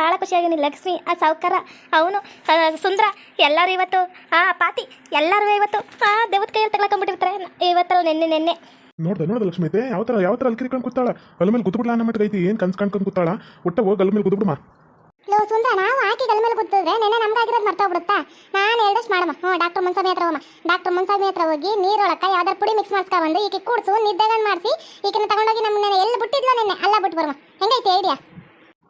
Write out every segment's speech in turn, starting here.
ಭಾಳ ಖುಷಿಯಾಗಿನಿ ಲಕ್ಷ್ಮಿ ಆ ಸಾವುಕಾರ ಅವನು ಸುಂದರ ಎಲ್ಲರೂ ಇವತ್ತು ಆ ಪಾತಿ ಎಲ್ಲರೂ ಇವತ್ತು ಆ ದೇವದ ಕೈಯಲ್ಲಿ ತಗೊಳಕೊಂಡ್ಬಿಟ್ಟಿರ್ತಾರೆ ಇವತ್ತಲ್ಲ ನಿನ್ನೆ ನೆನ್ನೆ. ನೋಡ್ದೆ ನೋಡ್ದೆ ಲಕ್ಷ್ಮಿ ಐತೆ ಯಾವ ಥರ ಯಾವ ಥರ ಅಲ್ಕಿರಿಕೊಂಡು ಕೂತಾಳ? ಅಲ್ಲ ಮೇಲೆ ಗುದ್ಬಿಡ್ಲ ಅನ್ನೋ ಮಟ್ಟಿಗೆ ಐತಿ ಏನು ಕನ್ಸ್ ಕಾಣ್ಕೊಂಡು ಕೂತಾಳ? ಒಟ್ಟ ಹೋಗಿ ಅಲ್ಲ ಮೇಲೆ ಗುದ್ಬಿಡ್ಮ ಲೋ ಸುಂದರ ನಾವು ಆಕೆ ಗಲ್ಲ ಮೇಲೆ ಕೂತಿದ್ರೆ ನೆನೆ ನಮ್ದಾಗಿರೋದು ಮರ್ತೋಗ್ಬಿಡುತ್ತಾ ನಾನು ಹೇಳ್ದಷ್ಟು ಮಾಡಮ್ಮ. ಹ್ಞೂ ಡಾಕ್ಟರ್ ಮುನ್ಸಾಮಿ ಹತ್ರ ಹೋಗಮ್ಮ. ಡಾಕ್ಟರ್ ಮುನ್ಸಾಮಿ ಹತ್ರ ಹೋಗಿ ನೀರೊಳಕ ಯಾವ್ದಾರು ಪುಡಿ ಮಿಕ್ಸ್ ಮಾಡಿಸ್ಕೊಂಡು ಈಕೆ ಕೂಡ್ಸು ನಿದ್ದೆಗನ್ ಮಾಡಿಸಿ ಈಕಿನ ತಗೊಂಡೋಗಿ ನಮ್ಮನ್ನ ಎಲ್ಲಿ ಬಿಟ್ಟಿದ್ಲೋ ನೆನ್ನೆ ಅಲ್ಲ ಬಿಟ್ಟು ಬರಮ್ಮ ಹೆಂಗೈತೆ ಐಡಿಯಾ?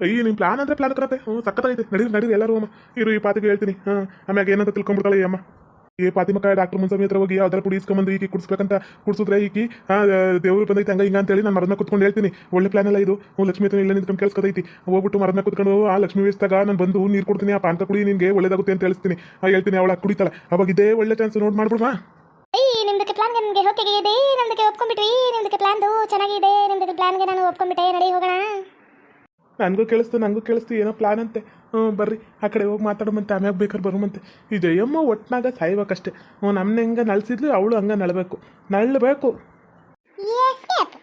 ಅಯ್ಯ ನಿಮ್ಮ ಪ್ಲಾನ್ ಅಂದ್ರೆ ಪ್ಲಾನ್ ಕರತ್ತೆ ಹ್ಞೂ ಸಕ್ಕತ್ತೈತೆ ನಡೀರಿ ನಡೀರಿ ಎಲ್ಲರೂ ಅಮ್ಮ. ಇರು, ಈ ಪಾತಿಗೆ ಹೇಳ್ತೀನಿ. ಹಾಂ, ಆಮ್ಯಾಗ ಏನಂತ ತಿಳ್ಕೊಂಡ್ಬಿಡ್ತಾಳೆ ಈ ಅಮ್ಮ. ಈ ಪಾತಿ ಮಕ್ಕಳ ಡಾಕ್ಟರ್ ಮುನ್ಸಮಿ ಹತ್ರ ಹೋಗಿ ಯಾವ್ದಾರ ಪುಡಿ ಇಸ್ಕೊಂಬಂದು ಈಕಿ ಕುಡಿಸ್ಬೇಕಂತ ಕುಡಿಸಿದ್ರೆ ಈಕಿ ದೇವ್ರು ಬಂದೈತೆ ಹಂಗ ಹಿಂಗ ಅಂತೇಳಿ ನಾನು ಮರದ ಕುತ್ಕೊಂಡು ಹೇಳ್ತೀನಿ. ಒಳ್ಳೆ ಪ್ಲಾನ್ ಎಲ್ಲ ಇದು. ಲಕ್ಷ್ಮಿ ಹತ್ರ ಇಲ್ಲ ನಿಂತ್ಕೊಂಡು ಕೇಳಿಸ್ಕೊತೈತಿ. ಹೋಗ್ಬಿಟ್ಟು ಮರದ ಕುತ್ಕೊಂಡು, ಆ, ಲಕ್ಷ್ಮಿ ವೇಸ್ತಾಗ ನಾನು ಬಂದು ನೀರು ಕೊಡ್ತೀನಿ, ಆ ಪಾನಕ ಕುಡಿ ನಿನಗೆ ಒಳ್ಳೇದಾಗುತ್ತೆ ಅಂತ ಹೇಳ್ತೀನಿ ಆ, ಹೇಳ್ತೀನಿ, ಅವಳ ಕುಡಿತಾಳೆ. ಅವಾಗ ಇದೇ ಒಳ್ಳೆ ಚಾನ್ಸ್ ನೋಡ್ ಮಾಡ್ಬಿಡ್ವಾ? ನಿಮ್ದಕ್ಕೆ ಪ್ಲಾನ್ ನಿಮಗೆ ಹೊತ್ತಿಗೆ ಇದೆ ನಮ್ದಕ್ಕೆ ಒಪ್ಕೊಂಡ್ಬಿಟ್ವಿ ನಿಮ್ದಕ್ಕೆ ಪ್ಲಾನ್ದು ಚೆನ್ನಾಗಿದೆ. ನಿಮ್ದಕ್ಕೆ ಪ್ಲಾನ್ಗೆ ನಾನು ಒಪ್ಕೊಂಡ್ಬಿಟ್ಟೆ. ನಡಿ ಹೋಗೋಣ. ನನಗೂ ಕೇಳಿಸ್ತು ನನಗೂ ಕೇಳಿಸ್ತು ಏನೋ ಪ್ಲಾನ್ ಅಂತೆ. ಹ್ಞೂ ಬರ್ರಿ ಆ ಕಡೆ ಹೋಗಿ ಮಾತಾಡೋಮಂತೆ ಆಮ್ಯಾಗ ಬೇಕಾದ್ರೆ ಬರುಮಂತೆ ಈ ಜಯಮ್ಮ ಒಟ್ನಾಗ ಸಾಯ್ಬೇಕಷ್ಟೇ. ಹ್ಞೂ ನಮ್ಮನ್ನ ಹೆಂಗೆ ನಳ್ಸಿದ್ಲು ಅವಳು ಹಂಗೆ ನಳಬೇಕು. ನಳ್ಳಬೇಕು ಎಸ್ಕೇಪ್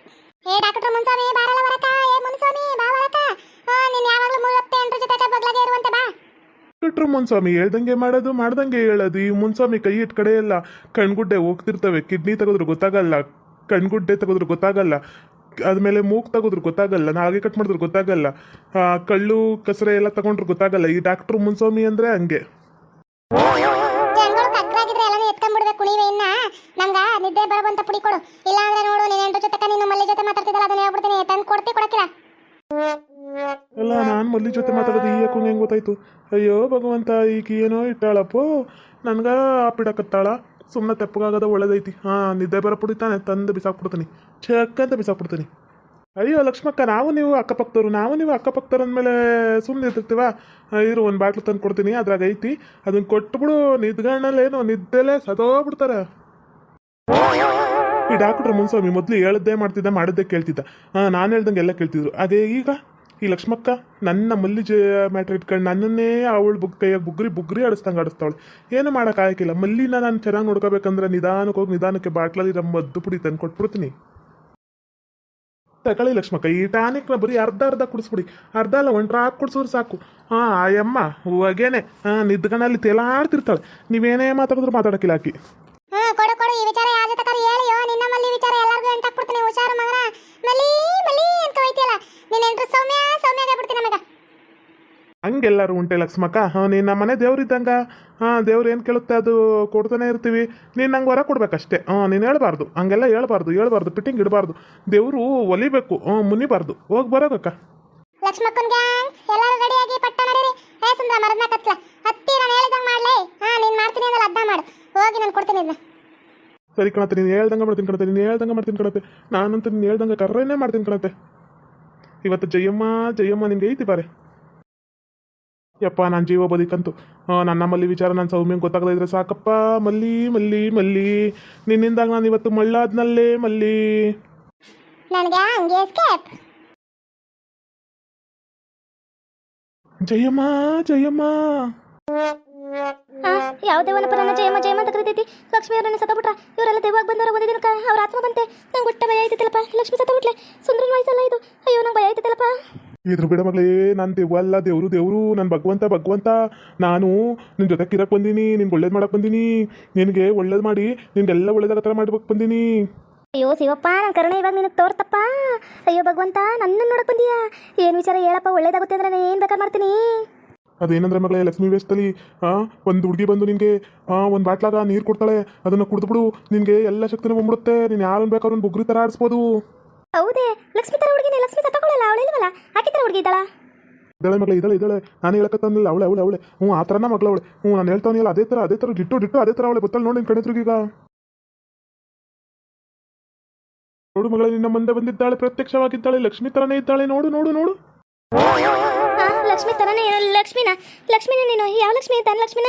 ಏ ಡಾಕ್ಟರ್ ಮುನ್ಸ್ವಾಮಿ ಬಾರಲ್ಲ ಬರಕ ಏ ಮುನ್ಸ್ವಾಮಿ ಬಾ ಬರಕ ನೀನು ಯಾವಾಗಲೂ ಮೂವತ್ತೆ ಎಂಟ್ರ ಜೊತೆ ಬಗ್ಲಾಗೆ ಇರುವಂತೆ ಬಾ. ಬಿಟ್ರು ಮುನ್ಸ್ವಾಮಿ ಹೇಳ್ದಂಗೆ ಮಾಡೋದು ಮಾಡ್ದಂಗೆ ಹೇಳೋದು. ಈ ಮುನ್ಸ್ವಾಮಿ ಕೈ ಇಟ್ ಕಡೆ ಎಲ್ಲ ಕಣ್ಗುಡ್ಡೆ ಹೋಗ್ತಿರ್ತವೆ. ಕಿಡ್ನಿ ತೆಗೆದ್ರು ಗೊತ್ತಾಗಲ್ಲ. ಕಣ್ಗುಡ್ಡೆ ತೆಗೆದ್ರು ಗೊತ್ತಾಗಲ್ಲ. ಆದ್ಮೇಲೆ ಮೂಗ್ ತೆಗೆದ್ರು ಗೊತ್ತಾಗಲ್ಲ. ನಾಲ್ಗೆ ಕಟ್ ಮಾಡಿದ್ರು ಗೊತ್ತಾಗಲ್ಲ. ಕಳ್ಳು ಕಸರೆ ಎಲ್ಲ ತಗೊಂಡ್ರು ಗೊತ್ತಾಗಲ್ಲ. ಈ ಡಾಕ್ಟ್ರು ಮುನ್ಸ್ವಾಮಿ ಅಂದ್ರೆ ಹಂಗೆ. ನಮ್ಗ ನಿದ್ದೆ ಬರಬಂತ ಪುಡಿ ಕೊಡು. ಇಲ್ಲ ಅಂದ್ರೆ ನೋಡು ನೀನ್ ಎಂಟ್ರ ಜೊತೆ ನೀನು ಮಲ್ಲಿ ಜೊತೆ ಮಾತಾಡ್ತಿದ್ದಲ್ಲ ಅದನ್ನ ಹೇಳ್ಬಿಡ್ತೀನಿ. ತಂದು ಕೊಡ್ತಿ ಕೊಡಕ್ಕಿಲ್ಲ ಅಲ್ಲ ನಾನು ಮಲ್ಲಿ ಜೊತೆ ಮಾತಾಡೋದು ಈ ಯಾಕಂಗೆ ಹೆಂಗೆ ಗೊತ್ತಾಯ್ತು? ಅಯ್ಯೋ ಭಗವಂತ ಈಗ ಏನೋ ಇಟ್ಟಾಳಪ್ಪೋ. ನನ್ಗ ಪಿಡಕತ್ತಾಳ ಸುಮ್ಮನೆ ತೆಪ್ಪಗಾಗದ ಒಳ್ಳೇದೈತಿ. ಹಾಂ, ನಿದ್ದೆ ಬರ ಪುಡಿತಾನೆ ತಂದು ಬಿಸಾಕ್ಬಿಡ್ತೀನಿ. ಚಕ್ಕಂತ ಬಿಸಾಕ್ಬಿಡ್ತೀನಿ. ಅಯ್ಯೋ, ಲಕ್ಷ್ಮಕ್ಕ, ನಾವು ನೀವು ಅಕ್ಕಪಕ್ಕದವ್ರು, ನಾವು ನೀವು ಅಕ್ಕಪಕ್ಕದವ್ರು ಅಂದಮೇಲೆ ಸುಮ್ಮನೆ ಇರ್ತಿರ್ತೀವ ಇರು, ಒಂದು ಬಾಟ್ಲು ತಂದು ಕೊಡ್ತೀನಿ, ಅದ್ರಾಗ ಐತಿ. ಅದನ್ನ ಕೊಟ್ಬಿಡು ನಿದ್ಗಣ್ಣಲ್ಲೇನು ನಿದ್ದೆಲೆ ಸದೋಗ್ಬಿಡ್ತಾರೆ. ಈ ಡಾಕ್ಟರ್ ಮುನ್ಸ್ವಾಮಿ, ಮೊದಲು ಹೇಳದ್ದೇ ಮಾಡ್ತಿದ್ದೆ, ಮಾಡಿದ್ದೆ ಕೇಳ್ತಿದ್ದ. ನಾನು ಹೇಳ್ದಂಗೆ ಎಲ್ಲ ಕೇಳ್ತಿದ್ರು. ಅದೇ ಈಗ? ಈ ಲಕ್ಷ್ಮಕ್ಕ ನನ್ನ ಮಲ್ಲಿಜೆ ಮ್ಯಾಟ್ರ್ ಇಟ್ಕೊಂಡು ನನ್ನನ್ನೇ ಅವಳು ಬುಗ್ ಕೈಯಾಗ ಬುಗ್ರಿ ಬುಗ್ರಿ ಆಡಿಸ್ದಂಗೆ ಆಡಿಸ್ತಾವಳು ಏನು ಮಾಡೋಕ್ಕಾಗಿಲ್ಲ ಮಲ್ಲಿನ ನಾನು ಚೆನ್ನಾಗಿ ನೋಡ್ಕೋಬೇಕಂದ್ರೆ ನಿಧಾನಕ್ಕೆ ಹೋಗಿ, ನಿಧಾನಕ್ಕೆ ಬಾಟ್ಲಲ್ಲಿ ನಮ್ಮ ಮದ್ದು ಪುಡಿ ತಂದು ಕೊಟ್ಬಿಡ್ತೀನಿ. ತಗೊಳ್ಳಿ ಲಕ್ಷ್ಮಕ್ಕ, ಈ ಟಾನಿಕ್ನ ಬರೀ ಅರ್ಧ ಅರ್ಧ ಕುಡಿಸ್ಬಿಡಿ. ಅರ್ಧ ಅಲ್ಲ ಒಂದು ಡ್ರಾಪ್ ಕುಡಿಸೋರು ಸಾಕು. ಹಾಂ ಆಯಮ್ಮ ಹೂವಾಗೇನೆ. ಹಾಂ ನಿದ್ದಗಣಲ್ಲಿ ತೇಲಾಡ್ತಿರ್ತಾಳೆ. ನೀವೇನೇ ಮಾತಾಡಿದ್ರು ಮಾತಾಡೋಕ್ಕಿಲ್ಲ ಆಕಿ. ಹಾ ಕೊಡು ಕೊಡು. ಈ ವಿಚಾರ ಯಾರ ಜೊತೆ ಹೇಳಿಯೋ? ನಿನ್ನ ಮಲ್ಲಿ ವಿಚಾರ ಎಲ್ಲರಿಗೂ ಎಂಟಾಕ್ಬಿಡ್ತೀನಿ ಹುಷಾರು ಮಗನ. ಮಲ್ಲಿ ಮಲ್ಲಿ ಅಂತ ಹೋಯ್ತಿಯಲ್ಲ. ನಿನ್ನ ಎಂಟ್ರು ಸೌಮ್ಯ ಸೌಮ್ಯ ಆಗ್ಬಿಡ್ತೀನಿ ನಮಗ. ಹಂಗೆಲ್ಲರೂ ಉಂಟೆ ಲಕ್ಷ್ಮಕ್ಕ? ಹಾಂ ನೀನು ನಮ್ಮ ಮನೆ ದೇವ್ರಿದ್ದಂಗ? ಹಾಂ ದೇವ್ರು ಏನು ಕೇಳುತ್ತೆ ಅದು? ಕೊಡ್ತಾನೆ ಇರ್ತೀವಿ. ನೀನು ನಂಗೆ ಹೊರ ಕೊಡ್ಬೇಕಷ್ಟೇ. ಹಾಂ ನೀನು ಹೇಳ್ಬಾರ್ದು. ಹಂಗೆಲ್ಲ ಹೇಳ್ಬಾರ್ದು ಹೇಳ್ಬಾರ್ದು ಪಿಟ್ಟಿಂಗ್ ಇಡಬಾರ್ದು. ದೇವರು ಒಲಿಬೇಕು. ಹ್ಞೂ ಮುನಿಬಾರ್ದು. ಹೋಗಿ ಬರೋದಕ್ಕ ಲಕ್ಷ್ಮಕ್ಕನ್ ಗ್ಯಾಂಗ್ ಎಲ್ಲರೂ ರೆಡಿಯಾಗಿ ಪಟ್ಟ ನಡೀರಿ ಹೇ ಸುಂದರ ಮರದ್ನ ಕತ್ಲ. ಹತ್ತಿ ನಾನು ಹೇಳಿದಂಗೆ ಮಾಡ್ಲೇ. ಹಾಂ ನೀನು ಮಾಡ್ತೀನಿ ಅಂದ್ರೆ ಅದ್ದ ಮಾಡು. ಹೋಗಿ ನಾನು ಕೊಡ್ತೀನಿ ಇದನ್ನ ಸರಿ ಕಣತ್ತೆ ನೀನು ಹೇಳ್ದಂಗೆ ಮಾಡ್ತೀನಿ ಕಣತ್ತೆ ನೀನು ಹೇಳ್ದಂಗೆ ಮಾಡ್ತೀನಿ ಕಣತ್ತೆ. ನಾನಂತೂ ನೀನು ಹೇಳ್ದಂಗೆ ಕರ್ರೇನೆ ಮಾಡ್ತೀನಿ ಕಣತ್ತೆ. ಇವತ್ತು ಜಯಮ್ಮ ಜಯಮ್ಮ ನಿನಗೆ ಐತಿ ಬಾರೆ ಯಪ್ಪ ನಾನು ಜೀವ ಬದುಕಂತು. ನನ್ನ ಮಲ್ಲಿ ವಿಚಾರ ನಾನು ಸೌಮ್ಯಂಗೆ ಗೊತ್ತಾಗದೇ ಇದ್ರೆ ಸಾಕಪ್ಪ ಮಲ್ಲಿ ಮಲ್ಲಿ ಮಲ್ಲಿ. ನಿನ್ನಿಂದಾಗ ನಾನು ಇವತ್ತು ಮಳ್ಳಾದ್ನಲ್ಲೇ ಮಲ್ಲಿ. ಜಯಮ್ಮ ಜಯಮ್ಮ. ಯಾವ ದೇವನ ಪರನ ಜಯಮ ಜಯಮ್ಮ ಅಂತ ಕರಿತೈತಿ. ಲಕ್ಷ್ಮಿ ಸತ ಸತ್ತಬಿಟ್ರ. ಇವರೆಲ್ಲ ದೇವಾಗ ಬಂದವರ ಒಂದೇ ದಿನಕ್ಕೆ ಅವ್ರ ಆತ್ಮ ಬಂತೆ. ನಂಗೆ ಒಟ್ಟ ಭಯ ಆಯ್ತೈತಲ್ಲಪ್ಪ. ಲಕ್ಷ್ಮಿ ಸತ್ತಬಿಟ್ಲೆ. ಸುಂದರನ ವಯಸ್ಸಲ್ಲ ಇದು. ಅಯ್ಯೋ ನಂಗೆ ಭಯ ಆಯ್ತೈತಲ್ಲಪ್ಪ. ಇದ್ರ ಬಿಡ ಮಗಳೇ ನಾನು ದೇವಲ್ಲ ದೇವರು ದೇವರು ನಾನು ಭಗವಂತ ಭಗವಂತ. ನಾನು ನಿನ್ನ ಜೊತೆ ಕಿರಕ್ಕೆ ಬಂದೀನಿ ನಿನ್ಗೆ ಒಳ್ಳೇದು ಮಾಡಕ್ಕೆ ಬಂದೀನಿ. ನಿನಗೆ ಒಳ್ಳೇದು ಮಾಡಿ ನಿನ್ಗೆಲ್ಲ ಒಳ್ಳೇದಾಗ ಹತ್ರ ಮಾಡ್ಬೇಕು ಬಂದೀನಿ. ಅಯ್ಯೋ ಶಿವಪ್ಪ ನನ್ನ ಕರುಣೆ ಇವಾಗ ನಿನಗೆ ತೋರ್ತಪ್ಪ. ಅಯ್ಯೋ ಭಗವಂತ ನನ್ನನ್ನು ನೋಡಕ್ ಬಂದೀಯಾ? ಏನು ವಿಚಾರ ಹೇಳಪ್ಪ ಒಳ್ಳೇದಾಗುತ್ತೆ ಅಂದ್ರೆ ನಾನು ಏನು ಬೇಕಾದ್ರೆ ಮಾಡ್ತೀನಿ? ಅದೇನಂದ್ರೆ ಮಗಳೇ ಲಕ್ಷ್ಮೀ ವೇಷದಲ್ಲಿ ಹಾಂ ಒಂದು ಹುಡುಗಿ ಬಂದು ನಿನಗೆ ಹಾಂ ಒಂದು ಬಾಟ್ಲಾಗ ನೀರು ಕೊಡ್ತಾಳೆ. ಅದನ್ನು ಕುಡಿದ್ಬಿಡು ನಿನಗೆ ಎಲ್ಲ ಶಕ್ತಿನೂ ಬಂದ್ಬಿಡುತ್ತೆ. ನೀನು ಯಾರನ್ನ ಬೇಕಾದ್ರೂ ಒಂದು ಬುಗ್ರಿ ಥರ ಆಡಿಸ್ಬೋದು. ಹೌದೇ ಲಕ್ಷ್ಮಿ ತರ ಹುಡುಗಿನೇ ಲಕ್ಷ್ಮಿ ಅವಳು ಇಲ್ವಲ್ಲ? ಆಕೆ ತರ ಹುಡುಗಿ ಇದ್ದಾಳ? ಇದ್ದಾಳೆ ಮಗಳೇ ಇದಳೆ ಇದಳೆ ನಾನು ಹೇಳಕತ್ತಂದಿಲ್ಲ ಅವಳೆ ಅವಳೆ ಅವಳೆ. ಹ್ಞೂ ಆ ಥರನ ಮಗಳು ಅವಳೆ. ಹ್ಞೂ ನಾನು ಹೇಳ್ತಾವನಿಲ್ಲ ಅದೇ ಥರ ಅದೇ ಥರ ಡಿಟ್ಟು ಡಿಟ್ಟು ಅದೇ ಥರ ಅವಳೆ. ಗೊತ್ತಲ್ಲ ನೋಡಿ ನಿನ್ನ ಈಗ. ನೋಡು ಮಗಳೇ ನಿನ್ನ ಮುಂದೆ ಬಂದಿದ್ದಾಳೆ ಪ್ರತ್ಯಕ್ಷವಾಗಿದ್ದಾಳೆ ಲಕ್ಷ್ಮಿ ಥರನೇ ಇದ್ದಾಳೆ. ನೋಡು ನೋಡು ನೋಡು. ಲಕ್ಷ್ಮಿ ತರನೇ ಲಕ್ಷ್ಮಿನ. ಲಕ್ಷ್ಮಿನ ನೀನು. ಯಾವ ಲಕ್ಷ್ಮಿ? ತನ್ನ ಲಕ್ಷ್ಮಿನ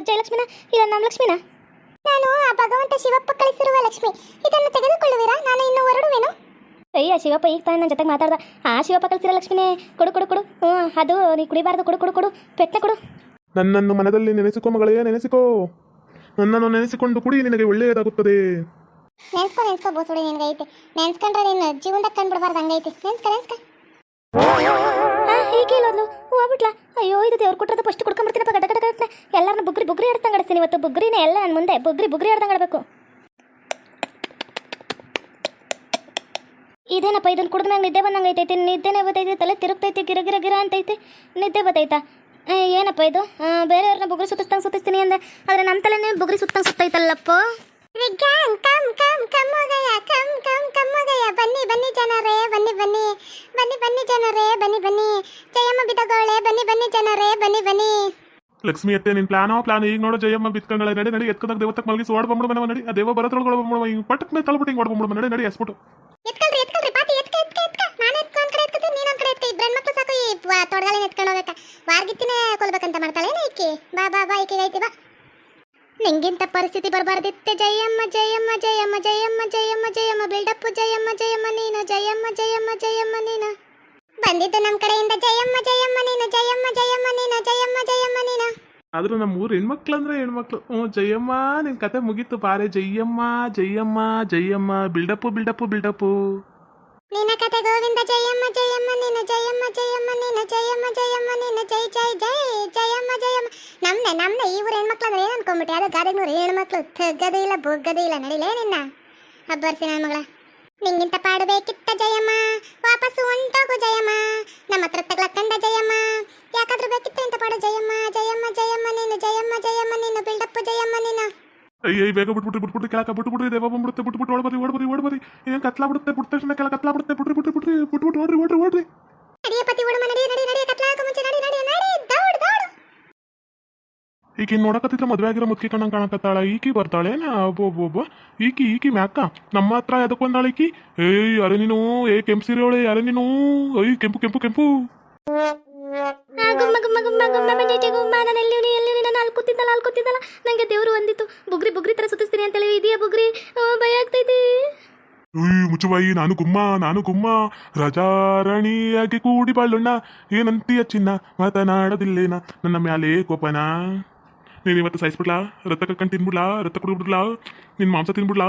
ಜಯಲಕ್ಷ್ಮಿನ ಇಲ್ಲ ನಮ್ಮ ಲಕ್ಷ್ಮಿನ. ನಾನು ಆ ಭಗವಂತ ಶಿವಪ್ಪ ಕಳಿಸಿರುವ ಲಕ್ಷ್ಮಿ. ಇದನ್ನು ತೆಗೆದುಕೊಳ್ಳುವಿರಾ? ನಾನು ಇನ್ನು ಹೊರಡುವೆನು? ಅಯ್ಯ ಶಿವಪ್ಪ ಈಗ ತಾನೇ ನನ್ನ ಜೊತೆಗೆ ಮಾತಾಡ್ದ. ಆ ಶಿವಪ್ಪ ಕಳಿಸಿರೋ ಲಕ್ಷ್ಮಿನೇ ಕೊಡು ಕೊಡು ಕೊಡು. ಹ್ಞೂ ಅದು ನೀ ಕುಡಿಬಾರ್ದು. ಕೊಡು ಕೊಡು ಕೊಡು. ಪೆಟ್ಟ ಕೊಡು. ನನ್ನನ್ನು ಮನದಲ್ಲಿ ನೆನೆಸಿಕೋ ಮಗಳೇ ನೆನೆಸಿಕೋ. ನನ್ನನ್ನು ನೆನೆಸಿಕೊಂಡು ಕುಡಿ ನಿನಗೆ ಒಳ್ಳೆಯದಾಗುತ್ತದೆ. ನೆನ್ಸ್ಕೊ ನೆನ್ಸ್ಕೊ ಬೋಸುಡಿ ನಿನಗೈತೆ. ನೆನೆಸ್ಕೊಂಡ್ರೆ ನೆನ್ಸ್ಕೊಂಡ್ರೆ ನೀನು ಜೀವನದಾಗ ಕಂಡ್ಬಿಡ್ಬಾರ್ದು ಹಂಗೈತೆ. ನೆನ್ಸ್ಕ ನೆನ್ಸ್ಕ. ಈಕೆ ಇಲ್ಲೋದ್ಲು ಹೋಗ್ಬಿಟ್ಲ ಅಯ್ಯೋ, ಇದು ದೇವ್ರು ಕೊಟ್ಟರದ ಫಸ್ಟ್ ಕುಡ್ಕೊಂಡ್ಬಿಡ್ತೀನಪ್ಪ ಗಡ ಗಡ ಗಡ ಎಲ್ಲರನ್ನ ಬುಗ್ರಿ ಬುಗ್ರಿ ಆಡ್ದಂಗೆ ಆಡಿಸ್ತೀನಿ ಇವತ್ತು. ಬುಗ್ರಿನೇ ಎಲ್ಲ ನನ್ನ ಮುಂದೆ. ಬುಗ್ರಿ ಬುಗ್ರಿ ಆಡಬೇಕು. ಇದೇನಪ್ಪ ಇದನ್ನ ಕುಡಿದ ಮ್ಯಾಗ ನಿದ್ದೆ ಬಂದಂಗೆ ಐತೈತಿ. ನಿದ್ದೆನೇ ಬತ್ತೈತಿ, ತಲೆ ತಿರುಗ್ತೈತಿ, ಗಿರ ಗಿರ ಗಿರ ಅಂತೈತಿ. ನಿದ್ದೆ ಬತ್ತೈತಾ? ಏನಪ್ಪ ಇದು? ಬೇರೆಯವ್ರನ್ನ ಬುಗ್ರಿ ಸುತ್ತಿಸ್ದಂಗೆ ಸುತ್ತಿಸ್ತೀನಿ ಅಂದೆ. ಆದರೆ ನನ್ನ ತಲೆನೇ ಬುಗ್ರಿ ಸುತ್ತಂಗ ಸುತ್ತೈತಲ್ಲಪ್ಪ. Vignan come come come come come come ಬನ್ನಿ ಬನ್ನಿ ಜನರೇ ಬನ್ನಿ ಬನ್ನಿ. ಬನ್ನಿ ಬನ್ನಿ ಜನರೇ ಬನ್ನಿ ಬನ್ನಿ. ಜಯಮ್ಮ ಬಿದ್ದಗೋಳೆ ಬನ್ನಿ ಬನ್ನಿ ಜನರೇ ಬನ್ನಿ ಬನ್ನಿ. ಲಕ್ಷ್ಮಿ ಅತ್ತೆ ನಿನ್ ಪ್ಲಾನೋ ಪ್ಲಾನ್ ಈಗ ನೋಡೋ ಜಯಮ್ಮ ಬಿತ್ಕೊಂಡಳ ನಡಿ ನಡಿ ಎತ್ಕೊಂಡಾಗ ದೇವತಕ್ಕೆ ಮಲಗಿಸಿ ಓಡ್ ಬಂದ್ಬಿಡು ಮನೆ ನಡಿ ಆ ದೇವ ಬರತ್ರೊಳಗೆ ಬಂದ್ಬಿಡು ಹಿಂಗೆ ಪಟ್ಟಕ್ಕೆ ಮೇಲೆ ತಳ್ಬಿಟ್ಟು ಹಿಂಗೆ ಓಡ್ ಬಂದ್ಬಿಡು ನಡಿ ನಡಿ ಎಸ್ಬಿಟ್ಟು ಎತ್ಕೊಳ್ರಿ ಎತ್ಕೊಳ್ರಿ ಪಾತಿ ಎತ್ಕ ಎತ್ಕ ಎತ್ಕ. ನಾನು ಎತ್ಕ ಒಂದ್ ಕಡೆ ಎತ್ಕತ್ತೆ ನೀನು ಒಂದ್ ಕಡೆ ಎತ್ಕ. ಇಬ್ಬರ ಮಕ್ಕಳು ಸಾಕು ಈ ತೊಡಗಲ್ಲಿ ಎತ್ಕೊಂಡು ಹೋಗಕ್ಕ ವಾರ್ಗಿತ್ತಿನೇ ಕೊಲ್ಬೇಕಂತ ಮಾಡ್ತಾಳೆ ಏನೇ ಈಕಿ? ಬಾ ಬಾ ಬಾ ಈಕೆಗೆ ಐತಿ ಬಾ. ನಿಂಗಿಂತ ಪರಿಸ್ಥಿತಿ ಬರಬಾರ್ದಿತ್ತೆ ಜಯಮ್ಮ ಜಯಮ್ಮ ಜಯಮ್ಮ ಜಯಮ್ಮ ಜಯಮ್ಮ ಜಯಮ್ಮ ಬಿಲ್ಡಪ್ಪು ಜಯಮ್ಮ ಜಯಮ್ಮ ನೀನು ಜಯಮ್ಮ ಜಯಮ್ಮ ಜಯಮ್ಮ ನೀನು ಬಂದಿದ್ದು ನಮ್ ಕಡೆಯಿಂದ ಜಯಮ್ಮ ಜಯಮ್ಮ ನೀನು ಜಯಮ್ಮ ಜಯಮ್ಮ ನೀನು ಜಯಮ್ಮ ಜಯಮ್ಮ ನೀನು ಆದ್ರೂ ನಮ್ಮ ಊರ್ ಹೆಣ್ಮಕ್ಳು ಅಂದ್ರೆ ಹೆಣ್ಮಕ್ಳು ಹ್ಞೂ ಜಯಮ್ಮ ನಿನ್ ಕತೆ ಮುಗೀತು ಬಾರೆ Jayamma Jayamma Jayamma buildup buildup buildup ನಿನ್ನ ಕತೆ ಗೋವಿಂದ ಜಯಮ್ಮ ಜಯಮ್ಮ, ನಿನ್ನ ಜಯಮ್ಮ ಜಯಮ್ಮ, ನಿನ್ನ ಜಯಮ್ಮ ಜಯಮ್ಮ, ನಿನ್ನ ಜೈ ಜೈ ಜೈ ಜಯಮ್ಮ ಜಯಮ್ಮ. ನಮ್ನೆ ನಮ್ನೆ ಈ ಊರ ಹೆಣ್ಮಕ್ಳು ಅಂದ್ರೆ ಏನು ಅನ್ಕೊಂಬಿಟ್ಟೆ ಅದು ಗಾದಿಗ್ನೂರು ಹೆಣ್ಮಕ್ಳು ತಗ್ಗದು ಇಲ್ಲ ಬೊಗ್ಗದು ಇಲ್ಲ ನಡಿಲೇ ನಿನ್ನ. ಹಬ್ಬರ್ಸಿ ನನ್ನ ಮಗಳ. ನಿಂಗಿಂತ ಪಾಡು ಬೇಕಿತ್ತ ಜಯಮ್ಮ? ವಾಪಸ್ಸು ಹೊಂಟೋಗು ಜಯಮ್ಮ. ನಮ್ಮ ಹತ್ರ ತಗ್ಲಕ್ಕಂಡ ಜಯಮ್ಮ. ಯಾಕಾದ್ರೂ ಬೇಕಿತ್ತ ಇಂತ ಪಾಡು ಜಯಮ್ಮ? ಜಯಮ್ಮ ಜಯಮ್ಮ ನೀನು ಜಯಮ್ಮ ಜಯಮ್ಮ ನೀನು ಬಿಲ್ಡಪ್ಪು ಜಯಮ್ಮ ನೀನು ಅಯ್ಯ ಬೇಗ ಬಿಟ್ಬಿಟ್ರಿ ಬಿಟ್ಬಿಟ್ರಿ ಕೆಳಕ ಬಿಟ್ಬಿಟ್ರಿ ದೇವ ಬಂದ್ಬಿಡುತ್ತೆ ಬಿಟ್ಬಿಟ್ಟು ಓಡ್ಬರಿ ಬರ್ರಿ ಓಡ್ ಬರ್ರಿ ಓಡ್ ಬರ್ರಿ. ಏನ್ ಕತ್ಲಾ ಬಿಡುತ್ತೆ ಬಿಟ್ಟ ತಕ್ಷಣ ಕೆಳ ಕತ್ಲಾ ಬಿಡುತ್ತೆ ಬಿಟ್ರಿ ಬಿಟ್ರಿ ಬಿಟ್ರಿ ಬಿಟ್ಬಿಟ್ಟು ಓಡ್ರಿ ಓಡ್ರಿ ಓಡ್ರಿ ಈಕಿ ನೋಡಕತ್ತಿದ್ರೆ ಮದ್ವೆ ಆಗಿರೋ ಮುದ್ಕಿ ಕಣ ಕಾಣಕತ್ತಾಳ ಈಕಿ ಬರ್ತಾಳೇನ? ಒಬ್ಬೊಬ್ಬ ಈಕಿ ಈಕಿ ಮ್ಯಾಕ. ನಮ್ಮ ಹತ್ರ ಎದಕ್ ಬಂದಾಳ ಈಕಿ? ಏಯ್ ಅರೆ ನೀನು ಏ ಕೆಂಪು ಸೀರೆಯೋಳೆ ಅರೆ ನೀನು ಐ ಕೆಂಪು ಕೆಂಪು ಕೆಂಪು. ದೇವರು ಒಂದಿತ್ತು ಬುಗ್ರಿ ಬುಗ್ರಿ ತರ ಸುತ್ತಿಸ್ತೀನಿ ಅಂತೇಳಿ ಇದೆಯಾ ಬುಗ್ರಿ? ಭಯ ಆಗ್ತೈತಿ. ಅಯ್ಯ ಮುಚ್ಚುಬಾಯಿ ನಾನು ಗುಮ್ಮ ನಾನು ಗುಮ್ಮ. ರಾಜಾರಾಣಿಯಾಗಿ ಕೂಡಿ ಬಾಳೋಣ ಏನಂತೀಯ ಚಿನ್ನ ಮಾತನಾಡದಿಲ್ಲೇನ? ನನ್ನ ಮ್ಯಾಲೆ ಕೋಪನ? ನೀನು ಇವತ್ತು ಸಾಯಿಸ್ಬಿಡ್ಲಾ? ರಥ ಕರ್ಕೊಂಡು ತಿನ್ಬಿಡ್ಲಾ? ರಥ ಕುಡಿದ್ಬಿಡ್ಲಾ? ನಿನ್ ಮಾಂಸ ತಿನ್ಬಿಡ್ಲಾ?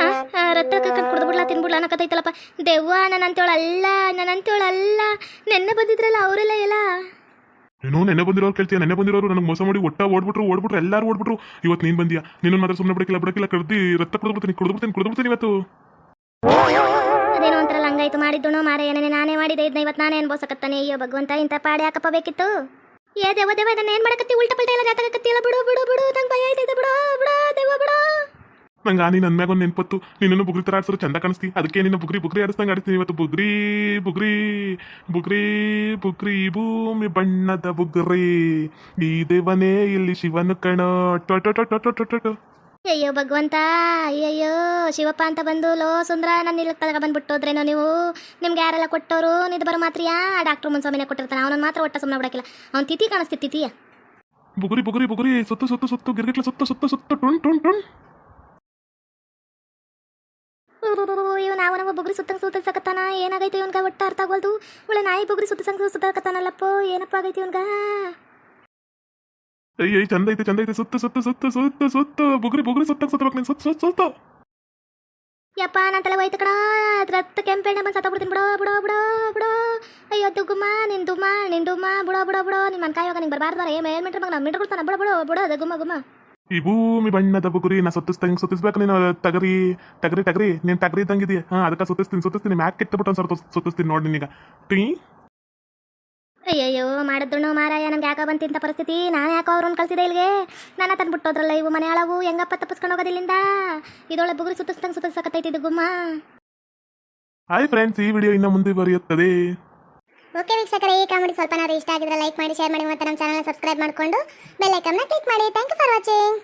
ಆ, ಆ, ರತ್ತ ಕಕ್ಕಂಡು ಕುಡ್ದು ಬಿಡ್ಲಾ ತಿನ್ಬಿಡ್ಲಾ ಅನ್ನಕತ್ತೈತಲ್ಲಪ್ಪ ದೆವ್ವ ನನ್ನ ಅಂತೇಳಲ್ಲ ನನ್ನ ಅಂತೇಳಲ್ಲ ನೆನ್ನೆ ಬಂದಿದ್ರಲ್ಲ ಅವರೆಲ್ಲ ಎಲ್ಲ? ನೀನು ನೆನೆ ಬಂದಿರೋರು ಕೇಳ್ತೀಯ? ನೆನೆ ಬಂದಿರೋರು ನನಗೆ ಮೋಸ ಮಾಡಿ ಒಟ್ಟ ಓಡ್ಬಿಟ್ರು ಓಡ್ಬಿಟ್ರು, ಎಲ್ಲರೂ ಓಡ್ಬಿಟ್ರು. ಇವತ್ತು ನೀನು ಬಂದಿಯಾ? ನೀನು ಮಾತ್ರ ಸುಮ್ಮನೆ ಬಿಡಕಿಲ್ಲ ಬಿಡಕಿಲ್ಲ ಕಡ್ದು ರಕ್ತ ಕುಡಿದ್ಬಿಡ್ತೀನಿ ಕುಡಿದ್ಬಿಡ್ತೀನಿ ಕುಡಿದ್ಬಿಡ್ತೀನಿ ಇವತ್ತು. ಅದೇನೋ ಒಂಥರ ಹಂಗಾಯ್ತು ಮಾಡಿದ್ದು ಮಾರ ಏನೇ ನಾನೇ ಮಾಡಿದೆ. ಇದನ್ನ ಇವತ್ತು ನಾನೇ ಅನ್ಬೋಸಕತ್ತಾನೆ ಅಯ್ಯೋ, ಭಗವಂತ, ಇಂಥ ಪಾಡೆ ಹಾಕಪ್ಪ ಬೇಕಿತ್ತು? ಏ, ದೇವ ದೇವ ನಾನು ಏನು ಮಾಡಕತ್ತಿ? ಉಲ್ಟ ಪಲ್ಟ ಎಲ್ಲ ಜಾತಕತ್ತಿಲ್ಲ ಬಿಡು ಬಿಡು ಬಿಡು, ನಂಗೆ ಭಯ ಆಯ್ತೈತೆ, ಬಿಡು ಬಿಡು, ದೇವ, ಬಿಡು. ನಂಗೆ ಆ ನೀನು ನನ್ಮ್ಯಾಗೊಂದು ನೆನಪತ್ತು. ನಿನ್ನನ್ನು ಬುಗ್ರಿ ತರ ಆಡ್ಸೋರು ಚಂದ ಕಾಣಿಸ್ತಿ. ಅದಕ್ಕೆ ನಿನ್ನ ಬುಗ್ರಿ ಬುಗ್ರಿ ಆಡಿಸ್ದಂಗೆ ಆಡಿಸ್ತೀನಿ ಇವತ್ತು. ಬುಗ್ರಿ ಬುಗ್ರಿ ಬುಗ್ರಿ ಬುಗ್ರಿ ಭೂಮಿ ಬಣ್ಣದ ಬುಗ್ರಿ. ಈ ದೇವನೇ ಇಲ್ಲಿ ಶಿವನು ಕಣ. ಟೊ ಟೊ ಟೊ ಅಯ್ಯೋ ಭಗವಂತ ಅಯ್ಯಯ್ಯೋ ಶಿವಪ್ಪ ಅಂತ ಬಂದು ಲೋ ಸುಂದ್ರ ನನ್ನ ಇಲ್ಲಿ ತಗ ಬಂದ್ಬಿಟ್ಟೋದ್ರೇನೋ ನೀವು? ನಿಮ್ಗೆ ಯಾರೆಲ್ಲ ಕೊಟ್ಟವರು ನಿದ್ ಬರೋ ಮಾತ್ರ ಯಾ ಡಾಕ್ಟ್ರು ಮುನ್ಸ್ವಾಮಿನೇ ಕೊಟ್ಟಿರ್ತಾನೆ. ಅವನನ್ನು ಮಾತ್ರ ಒಟ್ಟ ಸುಮ್ಮನೆ ಬಿಡಕ್ಕಿಲ್ಲ. ಅವ್ನ ತಿಥಿ ಕಾಣಿಸ್ತಿತ್ತು ತಿಥಿಯ? ಬುಗುರಿ ಬುಗುರಿ ಬುಗುರಿ. ಸುತ್ತು ಸುತ್ತು ಸುತ್ತು. ಗಿರ್ಗಿಟ್ಲ ಸುತ್ತು ಸುತ್ತು ಸುತ್ತು. ಟುಣ್ ಟುಣ್ ಇವ್ ನಾವು ನಾವು ಬುಗ್ರಿ ಸುತ್ತಂಗ್ ಸುತ್ತಸಕತ್ತಾನ ಏನಾಗೈತಿ ಇವನ್ಗ? ಒಟ್ಟ ಅರ್ಥ ಆಗೋಲ್ದು ಒಳ್ಳೆ ನಾಯಿ ಬುಗ್ರಿ ಸುತ್ತಸಂಗ್ ಸುತ್ತಕತ್ತಾನಲ್ಲಪ್ಪ ಏನಪ್ಪ ಆಗೈತಿ ಇವನ್ಗ? ಅಯ್ಯ ಚಂದ ಐತೆ ಚಂದ ಐತೆ. ಸುತ್ತು ಸುತ್ತು ಸುತ್ತು ಸುತ್ತು ಸುತ್ತು. ಬುಗುರಿ ಬುಗುರಿ ಸುತ್ತಕ್ಕೆ ಸುತ್ತಬೇಕು ನೀನು. ಸುತ್ತು ಸುತ್ತು ಸುತ್ತು. ಯಪ್ಪ ನನ್ನ ತಲೆ ಹೋಯ್ತು ಕಣ. ರಕ್ತ ಕೆಂಪೆಣ್ಣೆ ಬಂದು ಸತ್ತ ಬಿಡ್ತೀನಿ. ಬಿಡೋ ಬಿಡೋ ಬಿಡೋ ಬಿಡೋ. ಅಯ್ಯೋ ದುಗ್ಗುಮ್ಮ ನಿನ್ ದುಮ್ಮ ನಿನ್ ದುಮ್ಮ ಬಿಡೋ ಬಿಡೋ ಬಿಡೋ. ನಿಮ್ಮ ಅನ್ಕಾಯ ಹೋಗ ನಿಂಗೆ ಬರಬಾರ್ದಾರ ಏ ಮೇಲ್ ಮಿಟ್ರ್ ಮಗ ಮೀಟ್ರ್ ಕೊಡ್ತಾನ? ಬಿಡೋ ಬಿಡೋ ಬಿಡೋ. ಅದು ಗುಮ್ಮ ಗುಮ್ಮ ಈ ಭೂಮಿ ಬಣ್ಣದ ಬುಗುರಿ ನಾ ಸುತ್ತಿಸ್ದಂಗೆ ಸುತ್ತಿಸ್ಬೇಕು ನೀನು ತಗರಿ ತಗರಿ ತಗರಿ ನೀನು ತಗರಿ ಇದ್ದಂಗಿದೆಯಾ ಹಾಂ ಅದಕ್ಕೆ ಸುತ್ತಿಸ್ತೀನಿ ಸುತ್ತಿಸ್ತೀನಿ ಮ್ಯಾಕ್ ಕೆಟ್ಟಬಿಟ್ಟು ಒಂದು ಸ್ವಲ್ಪ ಸುತ್ತಿಸ್ತೀನಿ ನೋಡಿ ನಿನಗ ಟೀ? ಅಯ್ಯಯ್ಯೋ ಮಾಡಿದ್ದುಣ್ಣು ಮಾರಾಯ ನಮ್ಗೆ ಯಾಕ ಬಂತಿಂತ ಪರಿಸ್ಥಿತಿ? ನಾನು ಯಾಕೋ ಅವ್ರನ್ನ ಕಳ್ಸಿದೆ ಇಲ್ಲಿಗೆ ನನ್ನ ತಂದ್ಬಿಟ್ಟೋದ್ರಲ್ಲ ಇವು ಮನೆ ಹಾಳವು ಹೆಂಗಪ್ಪ ತಪ್ಪಿಸ್ಕೊಂಡು ಹೋಗೋದಿಲ್ಲಿಂದ? ಇದೊಳ ಬುಗುರಿ ಸುತ್ತಿಸ್ದಂಗೆ ಸುತ್ತಿಸಕತ್ತೈತಿ ಇದು ಗುಮ್ಮ. ಹಾಯ್ ಫ್ರೆಂಡ್ಸ್ ಈ ವಿಡಿಯೋ ಇನ್ನು ಮುಂದುವರಿಯುತ್ತದೆ. ಓಕೆ ವೀಕ್ಷಕರೇ, ಈ ಕಾಮಿಡಿ ಸ್ವಲ್ಪನಾದ್ರೂ ಇಷ್ಟ ಆಗಿದ್ರೆ ಲೈಕ್ ಮಾಡಿ ಶೇರ್ ಮಾಡಿ ಮತ್ತು ನಮ್ಮ ಚಾನಲ್ ಸಬ್ಸ್ಕ್ರೈಬ್ ಮಾಡಿಕೊಂಡು ಬೆಲ್ ಐಕನ್ನ ಕ್ಲಿಕ್ ಮಾಡಿ. Thank you for watching